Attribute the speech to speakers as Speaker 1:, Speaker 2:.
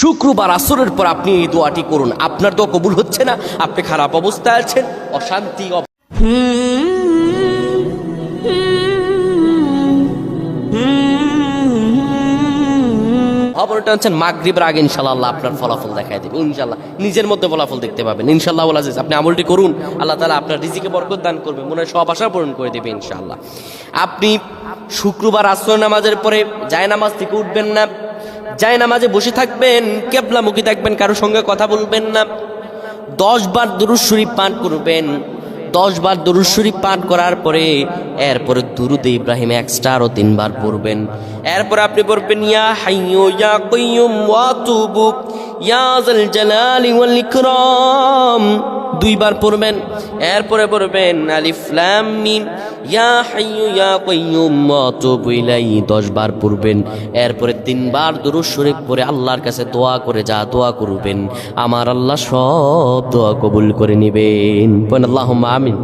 Speaker 1: শুক্রবার আসরের পর আপনি এই দোয়াটি করুন। আপনার তো কবুল হচ্ছে না, আপনি খারাপ অবস্থায় আছেন, অশান্তি অ- খবর টানছেন মাগরিবের আগে ইনশাল্লাহ আপনার ফলাফল দেখায় দেবে। ইনশাল্লাহ নিজের মধ্যে ফলাফল দেখতে পাবেন। ইনশাল্লাহ আজিজ আপনি আমলটি করুন। আল্লাহ তালা আপনার রিজিকে বরকত দান করবে, মনে হয় সব আশা পূরণ করে দেবে ইনশাল্লাহ আপনি শুক্রবার আশ্রয় নামাজের পরে জায় নামাজ থেকে উঠবেন না জায় নামাজে বসে থাকবেন, কেবলা কেবলামুখী থাকবেন কারোর সঙ্গে কথা বলবেন না। দশ বার দুরুদ শরীফ পাঠ করবেন। দশ বার দুরুদ শরীফ পাঠ করার পরে এরপরে দুরুদ ইব্রাহিম এক্সট্রা আরও তিনবার পড়বেন। এরপর আপনি পড়বেন, ইয়া হাইয়ু ইয়া কাইয়ুম ওয়া তুবু ইয়া জাল জালালি ওয়াল ইকরাম। দুইবার পড়বেন, এরপরে পড়বেন আলিফ লাম মিম, ইয়া হাইয়ু ইয়া কাইয়ুম তুবু ইলাই দশ বার পড়বেন। এরপরে তিনবার দুরূদ শরীফ পড়ে আল্লাহর কাছে দোয়া করে যা দোয়া করবেন, আমার আল্লাহ সব দোয়া কবুল করে নেবেন। আল্লাহ আমিন।